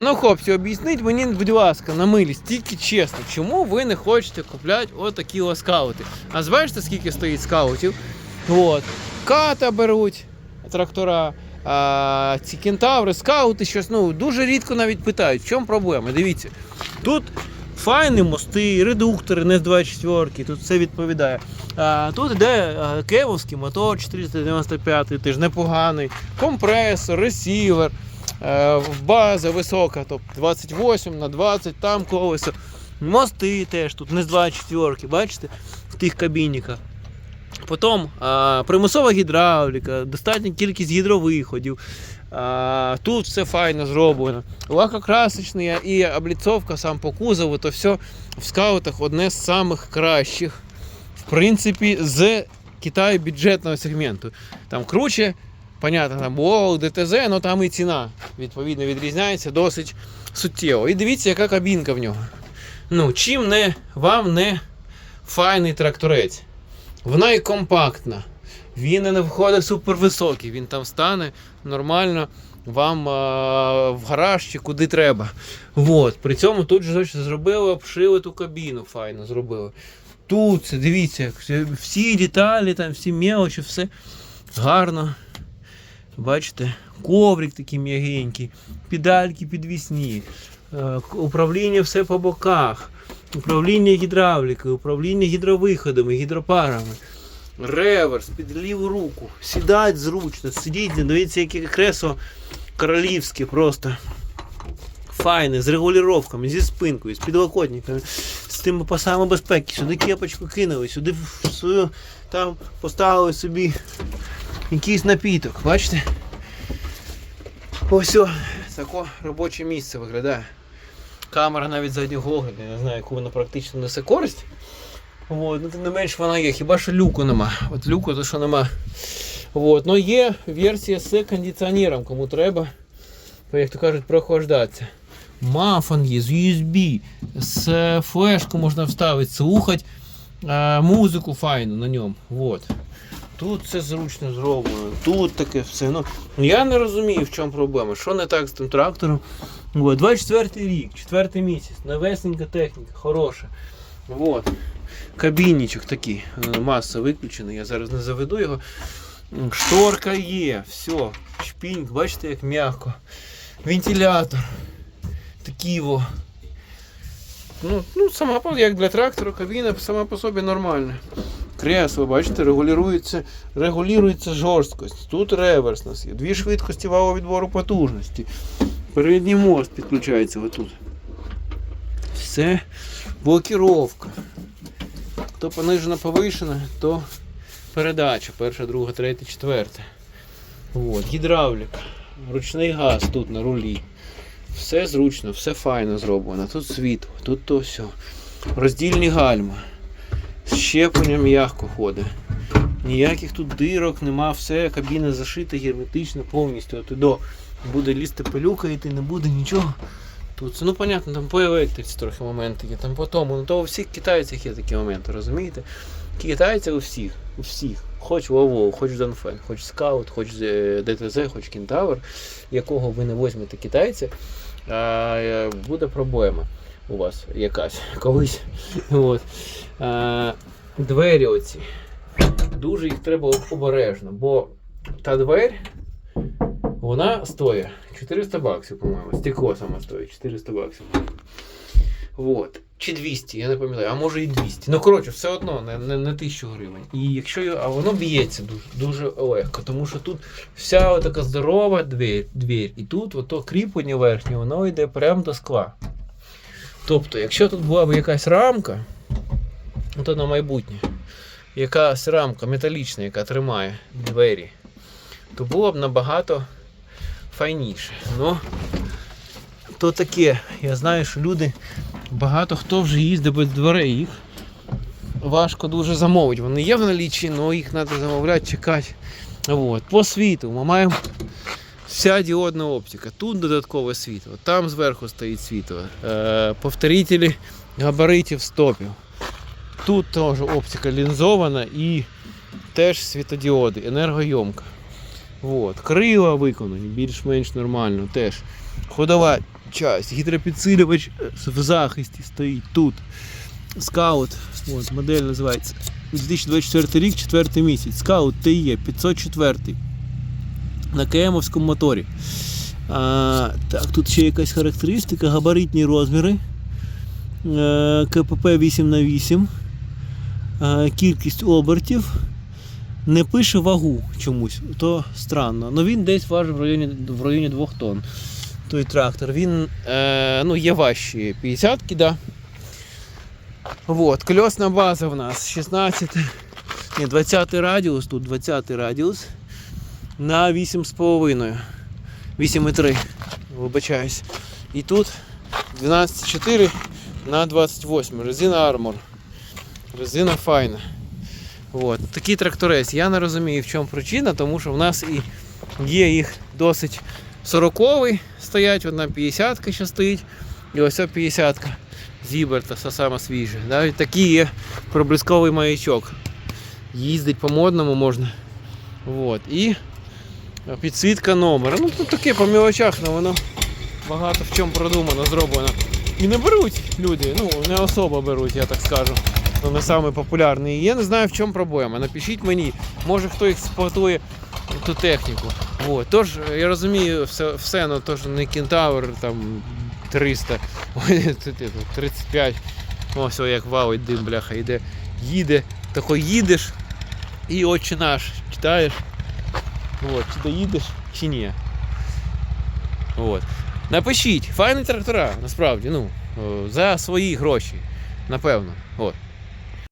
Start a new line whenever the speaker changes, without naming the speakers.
Ну, хлопці, об'ясніть мені, будь ласка, на милість, тільки чесно, чому ви не хочете купляти отакі о скаути? А бачите, скільки стоїть скаутів? От. Ката беруть, трактора, а, ці кентаври, скаути, щось. Ну, дуже рідко навіть питають, в чому проблема. Дивіться. Тут файні мости, редуктори, не з 24 тут все відповідає. А, тут іде а, кевовський мотор 495, теж непоганий, компресор, ресівер. Е, база висока, тобто 28 на 20, там колесо. Мости теж тут не з 24, бачите, в тих кабініках. Потім а, примусова гідравліка, достатня кількість гідровиходів. А, тут все файно зроблено. Лакокрасочний і обліцовка сам по кузову, то все в скаутах одне з самих кращих. В принципі, з Китаю бюджетного сегменту. Там круче, понятно, там Wow, ДТЗ, але там і ціна відповідно відрізняється досить суттєво. І дивіться, яка кабінка в нього. Ну, чим не вам не файний тракторець. Вона і компактна. Він не входить супервисокий, він там стане нормально вам а, в гараж чи куди треба. Вот. При цьому тут же зробили, обшили ту кабіну, файно зробили. Тут дивіться, всі деталі, там, всі мелочі, все гарно. Бачите, коврик такий м'ягенький, педальки підвісні, е, управління все по боках, управління гідравлікою, управління гідровиходами, гідропарами, реверс під ліву руку. Сідать зручно, сидіть, дивіться, яке кресло королівське просто. Файне, з регулюваннями, зі спинкою, з підлокотниками, з тими пасами безпеки. Сюди кепочку кинули, сюди свою там поставили собі якийсь напіток. Бачите? Ось о, таке робоче місце виглядає. Камера навіть заднього огляду, я не знаю, яку вона практично несе користь. От, ну, тим не менш вона є, хіба що люку нема. От люку то що нема. От, ну є версія з кондиціонером, кому треба, як то кажуть, прохлаждатися. Мафон є з USB, з флешку можна вставити, слухати е, музику файну на ньому. Вот. Тут все зручно зроблено, тут таке все. Ну, я не розумію, в чому проблема. Що не так з тим трактором. От, 24 рік, 4 місяць, новесенька техніка, хороша. Вот. Кабінничок такий, е, маса виключена, я зараз не заведу його. Шторка є, все, шпінь, бачите, як м'яко. Вентилятор. Такий во. Ну, ну, сама як для трактора, кабіна сама по собі нормальна. Кресло, бачите, регулюється, регулюється жорсткость. Тут реверс нас є. Дві швидкості валового відбору потужності. Передній мост підключається отут. Все блокіровка. То понижена повишена, то передача. Перша, друга, третя, четверта. От, гідравліка. Ручний газ тут на рулі. Все зручно, все файно зроблено. Тут світло, тут то все. Роздільні гальма. Щеплення м'яко ходить. Ніяких тут дирок нема, все, кабіна зашита герметично повністю. От і до буде лізти пилюка і ти не буде нічого. Тут ну понятно, там по електриці трохи моменти є, там по тому. Ну то у всіх китайцях є такі моменти, розумієте? Китайці у всіх, у всіх. Хоч Вову, хоч Донфен, хоч Скаут, хоч е, ДТЗ, хоч Кентавр, якого ви не візьмете китайця, е, буде проблема у вас якась колись. От. А, двері оці. Дуже їх треба обережно, бо та двері, вона стоїть 400 баксів, по-моєму. Стекло саме стоїть 400 баксів. Вот. Чи 200, я не пам'ятаю, а може і 200. Ну, коротше, все одно не, не, не 1000 гривень. І якщо а воно б'ється дуже, дуже легко, тому що тут вся така здорова двір, двір і тут ото кріплення верхнє, воно йде прямо до скла. Тобто, якщо тут була б якась рамка, то на майбутнє, якась рамка металічна, яка тримає двері, то було б набагато файніше. Ну, то таке. Я знаю, що люди, багато хто вже їздить без дверей. Їх важко дуже замовити. Вони є в налічі, але їх треба замовляти, чекати. От. По світу ми маємо вся діодна оптика. Тут додаткове світло, там зверху стоїть світло. Е, повторителі габаритів стопів. Тут теж оптика лінзована і теж світодіоди, енергойомка. От. Крила виконані більш-менш нормально теж. Ходова часть, гідропідсилювач е, в захисті стоїть тут. Скаут, от, модель називається. 2024 рік, 4 місяць. Скаут TE 504 на КМовському моторі. А, так, тут ще якась характеристика, габаритні розміри. Е, КПП 8х8. Е, кількість обертів. Не пише вагу чомусь, то странно. Ну він десь важив в районі, в районі 2 тонн. Той трактор. Він е, ну, є важчі 50-ки, да. Вот, колесна база в нас 16, ні, 20 радіус, тут 20 радіус на 8,5. 8,3, вибачаюсь. І тут 12,4 на 28. Резина Armor. Резина файна. От. Такий тракторець. Я не розумію, в чому причина, тому що в нас і є їх досить 40 стоять, одна 50 ще стоїть, і ось 50 Зіберта, це саме свіже. Навіть такий є проблисковий маячок. Їздить по модному можна. От. І підсвітка номера. Ну тут таке по мілочах, але воно багато в чому продумано, зроблено. І не беруть люди, ну не особо беруть, я так скажу. Ну, не самий популярний. Я не знаю, в чому проблема. Напишіть мені, може хто експлуатує ту техніку. От. Тож, я розумію, все, все ну, тож не кентавр там 300, ой, тут, тут, 35. Ось як вау, дим, бляха, йде. Їде, тако їдеш і отче наш читаєш. От, чи доїдеш, чи ні. От. Напишіть, файні трактора, насправді, ну, за свої гроші. Напевно. От.